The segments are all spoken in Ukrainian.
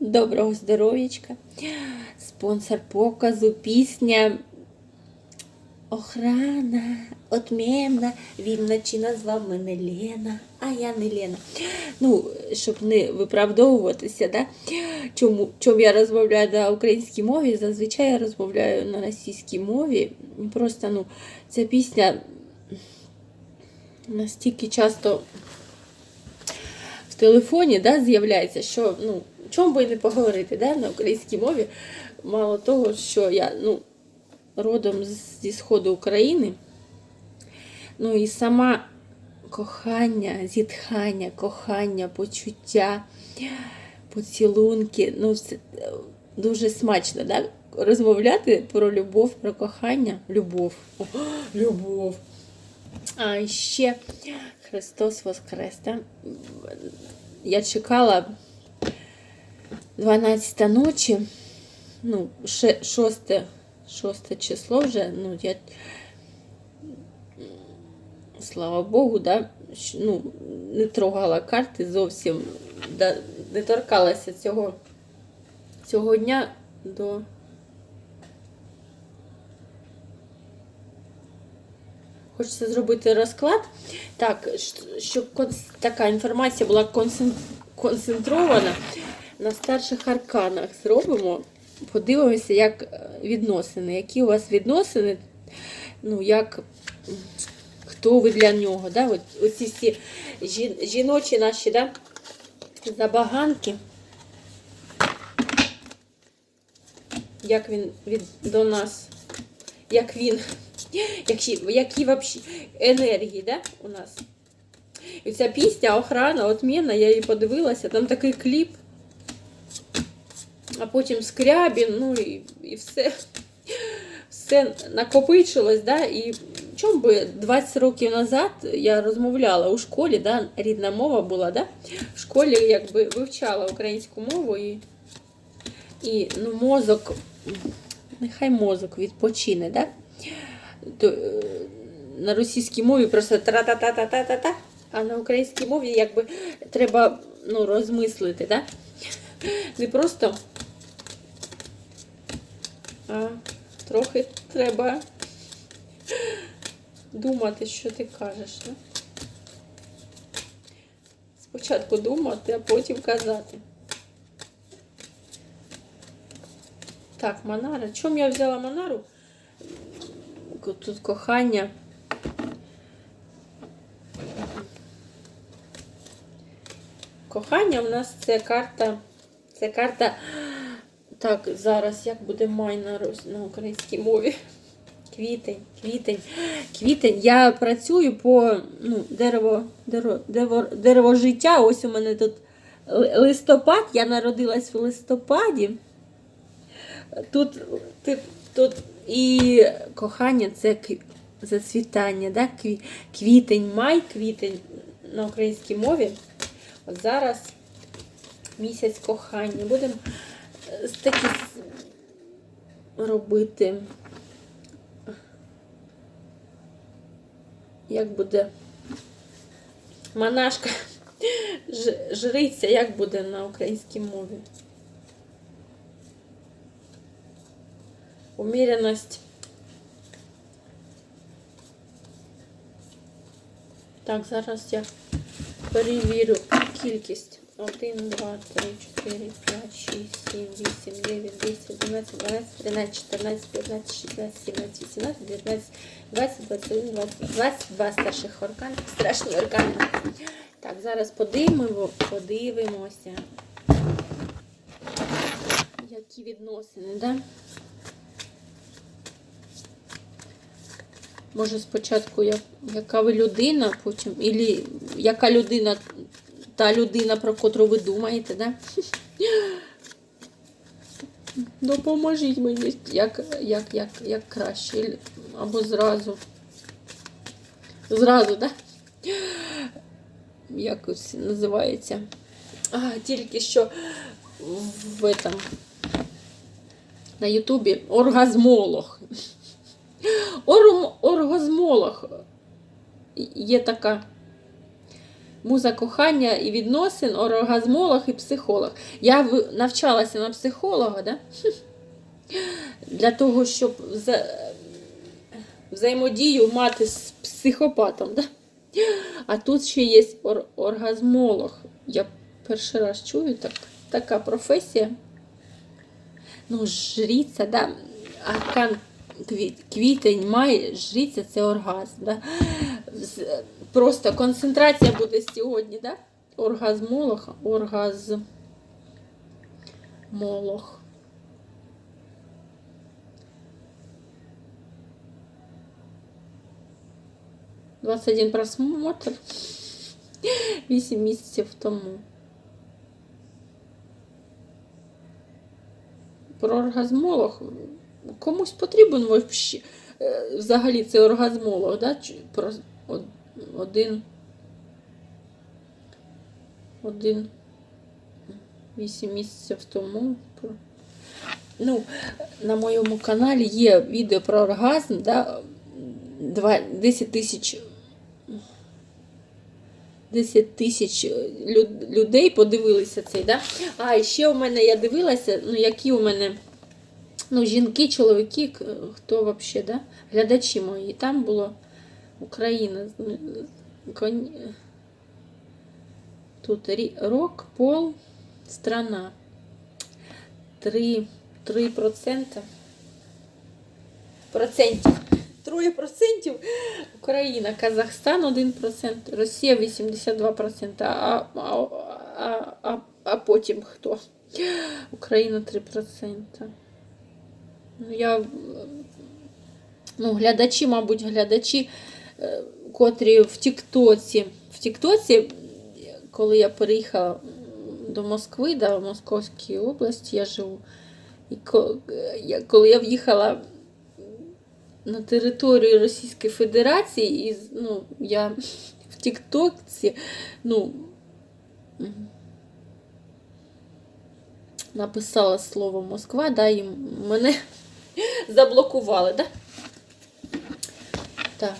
Доброго здоров'ячка. Спонсор показу, пісня Охрана, отмінна, він вночі назвав мене Лена, а я не Лена. Ну, щоб не виправдовуватися, да? чому, чому я розмовляю на українській мові, зазвичай я розмовляю на російській мові. Просто ну, ця пісня настільки часто в телефоні да, з'являється, що ну, чому би і не поговорити да, на українській мові. Мало того, що я ну, родом зі сходу України. Ну і сама кохання, зітхання, кохання, почуття, поцілунки. Ну, це дуже смачно, да? розмовляти про любов, про кохання. Любов. О, любов. А ще Христос Воскрес. да? Я чекала 12 ночі, ну, ще 6, 6 число вже, ну, я, слава Богу, да, ну, не трогала карти зовсім, да, не торкалася цього, цього дня до. Хочеться зробити розклад. Так, щоб така інформація була концентрована на старших арканах. Зробимо, подивимося, як е, відносини. Які у вас відносини, ну, як хто ви для нього. Да? От, оці всі жін- жіночі наші да? забаганки. Як він від, до нас, як він, які, які вообще енергії да, у нас. І ця пісня охрана, отмінна, я її подивилася, там такий кліп, а потім скрябін, ну і, і все, все накопичилось, да, і чому би 20 років назад я розмовляла у школі, да, рідна мова була, да, в школі якби вивчала українську мову і, і ну, мозок, нехай мозок відпочине, да? То, е, на російській мові просто тра-та-та-та-та-та-та, а на українській мові якби треба ну, розмислити, да? Не просто, а трохи треба думати, що ти кажеш. Да? Спочатку думати, а потім казати. Так, Монара. Чому я взяла Монару? Ко- Тут кохання. Кохання у нас це карта. Це карта. Так, зараз як буде май на, на українській мові? Квітень, квітень, квітень. Я працюю по ну, дерево, дерево, дерево, дерево життя. Ось у мене тут листопад. Я народилась в листопаді. Тут, тут, і кохання це зацвітання, да? квітень, май, квітень на українській мові. От зараз місяць кохання. Будемо такі робити. Як буде монашка, жриця, як буде на українській мові? Уміряність. Так, зараз я перевірю кількість. 1, 2, 3, 4, 5, 6, 7, 8, 9, 10, 11, 12, 13, 14, 15, 16, 17, 18, 19, 20, 21, 22, 22 старших аркани, страшні аркани. Так, зараз подивимо, подивимося. Які відносини, да? Може, спочатку я, яка ви людина, потім, ілі яка людина, та людина, про котру ви думаєте, да? Допоможіть мені, як, як, як, як краще. Або зразу. Зразу, да? Як ось називається? А, тільки що в этом, на Ютубі оргазмолог. Оргазмолог. Є така муза кохання і відносин, оргазмолог і психолог. Я навчалася на психолога, да? для того, щоб вза- взаємодію мати з психопатом. Да? А тут ще є ор- оргазмолог. Я перший раз чую так, така професія. Ну, жріця, да? Квіт, квітень, май, жріця це оргазм. Да? З- Просто концентрація буде сьогодні, да? Оргазмолог, оргазмолог. 21 просмотр 8 місяців тому. Про оргазмолог. Комусь потрібен е, взагалі цей оргазмолог, да? Чи Про од- один. Один. 8 місяців тому. Ну, на моєму каналі є відео про оргазм, да? 10 тисяч 10 тисяч людей подивилися цей, да? А і ще у мене я дивилася, ну які у мене ну, жінки, чоловіки, хто взагалі, да? глядачі мої. Там було Україна. ну, Тут рок, пол, страна. 3, 3 процента. Процентів. 3 процентів. Україна, Казахстан 1%, Росія 82%, а, а, а, а, а потім хто? Україна 3%. Ну, я, ну, глядачі, мабуть, глядачі, котрі в Тіктоці. В Тіктоці, коли я переїхала до Москви, да, в Московській області я живу. І коли я в'їхала на територію Російської Федерації, і ну, я в Тіктокці, ну, написала слово Москва, да, і мене заблокували, да? Так.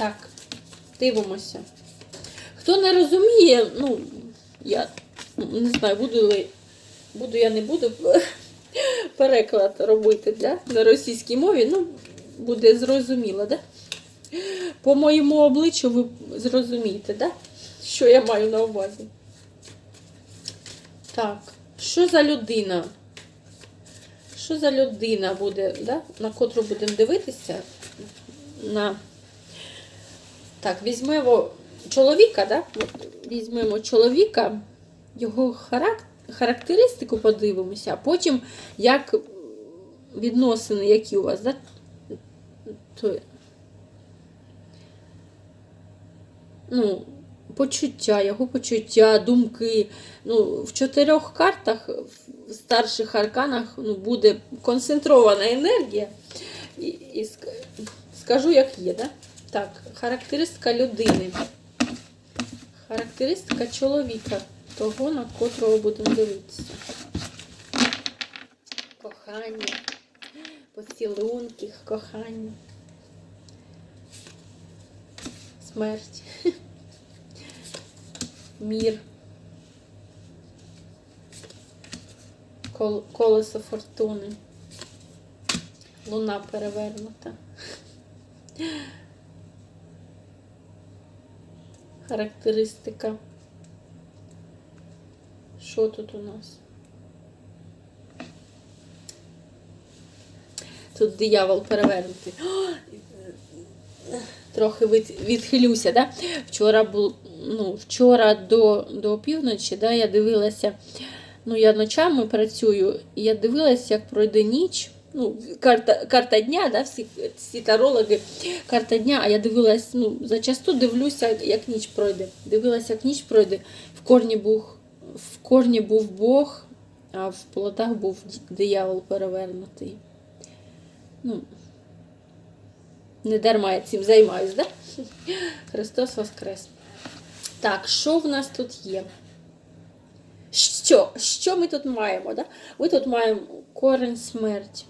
Так, дивимося. Хто не розуміє, ну, я не знаю, буду ли, буду я не буду переклад робити да? на російській мові, ну, буде зрозуміло, да? По моєму обличчю ви зрозумієте, да? що я маю на увазі. Так, що за людина? Що за людина буде, да? на котру будемо дивитися? На... Так, візьмемо чоловіка, да? Візьмемо чоловіка, його характеристику подивимося, а потім як відносини, які у вас, да? То... Ну, почуття, його почуття, думки. Ну, в чотирьох картах, в старших арканах ну, буде концентрована енергія. І, і ск- скажу, як є, да? Так, характеристика людини. Характеристика чоловіка, того, на котрого будемо дивитися. Кохання, поцілунки, кохання. Смерть. Мір. Колесо фортуни. Луна перевернута. Характеристика. Що тут у нас? Тут диявол перевернутий. Трохи відхилюся, да? Вчора був, ну, вчора до, до півночі, да, я дивилася, ну, я ночами працюю, і я дивилася, як пройде ніч. Ну, карта, карта дня, да, всі, всі тарологи, карта дня, а я дивилась, ну, зачасту дивлюся, як ніч пройде. Дивилася, як ніч пройде. В корні був, в корні був Бог, а в плодах був диявол перевернутий. Ну, не дарма я цим займаюсь, да? Христос Воскрес. Так, що в нас тут є? Що? Що ми тут маємо? Да? Ми тут маємо корень смерті.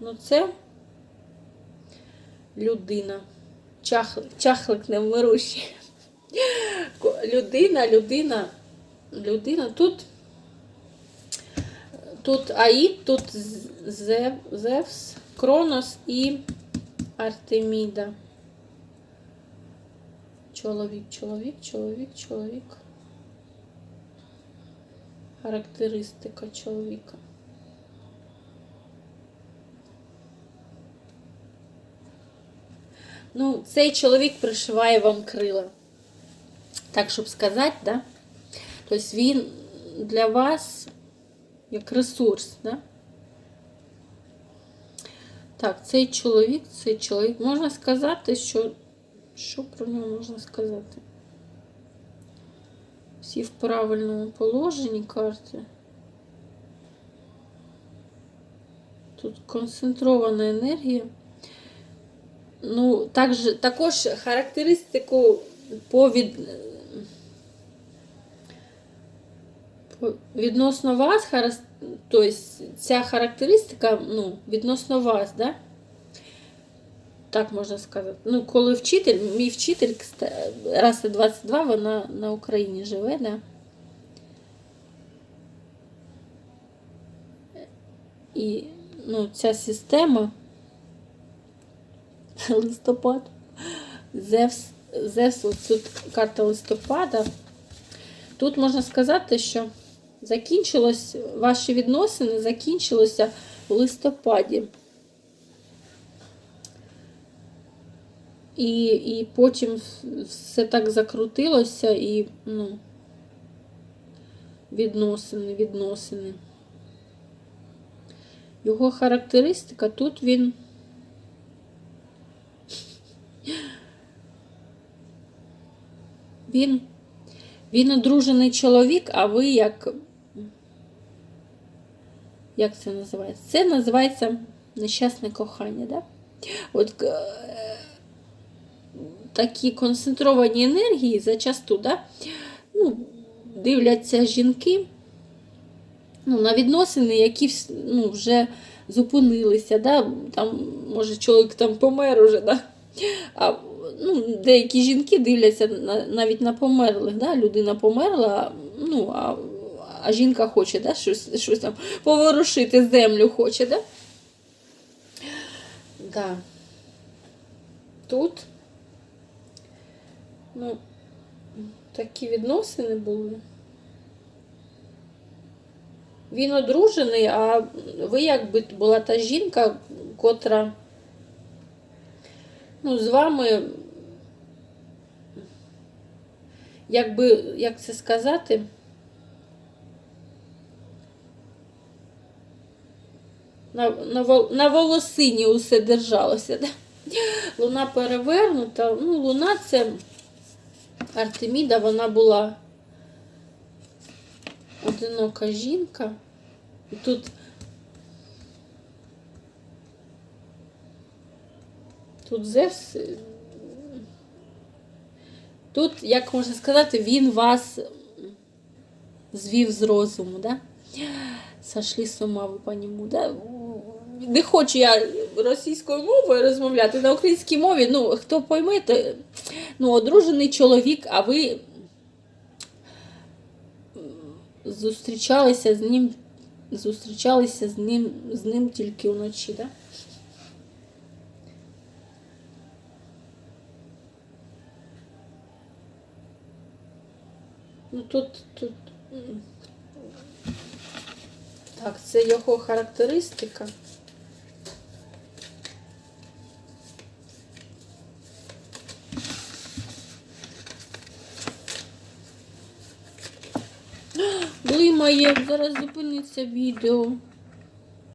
Ну, це людина. Чахлик, чахлик невмирущий. Ко- Людина, людина, людина. Тут, тут Аїд, тут Зев, Зевс, Кронос і Артеміда. Чоловік, чоловік, чоловік, чоловік. Характеристика чоловіка. Ну, цей чоловік пришиває вам крила. Так, щоб сказати, да? Тобто він для вас як ресурс, да? Так, цей чоловік, цей чоловік. Можна сказати, що. Що про нього можна сказати? Всі в правильному положенні карти. Тут концентрована енергія. Ну, також, також характеристику по від... відносно вас, харас- тобто ця характеристика ну, відносно вас, да? так можна сказати. Ну, коли вчитель, мій вчитель, Раса 22, вона на Україні живе, да? І ну, ця система листопад. Зевс, Зевс, ось тут карта листопада. Тут можна сказати, що закінчилось, ваші відносини закінчилося в листопаді. І, і потім все так закрутилося і ну, відносини, відносини. Його характеристика тут він. Він, він одружений чоловік, а ви як. Як це називається? Це називається нещасне кохання, да? От е, такі концентровані енергії зачасту, да? ну, дивляться жінки ну, на відносини, які ну, вже зупинилися. Да? Там, може, чоловік там помер уже, да? а ну, деякі жінки дивляться навіть на померлих. Да? Людина померла, ну, а, а жінка хоче да? щось, щось там поворушити, землю хоче. Да? Да. Тут ну, такі відносини були. Він одружений, а ви якби була та жінка, котра ну, з вами, якби, як це сказати, на, на, на волосині усе держалося. Да? Луна перевернута. Ну, луна це Артеміда, вона була одинока жінка. Тут тут Зевс. е, Тут, як можна сказати, він вас звів з розуму, да? Сошли з ума ви по ньому, да? Не хочу я російською мовою розмовляти на українській мові. Ну, хто пойме, то ну, одружений чоловік, а ви зустрічалися з ним, зустрічалися з ним, з ним тільки вночі, да? Ну тут, тут. Так, це його характеристика. Блимає, зараз зупиниться відео.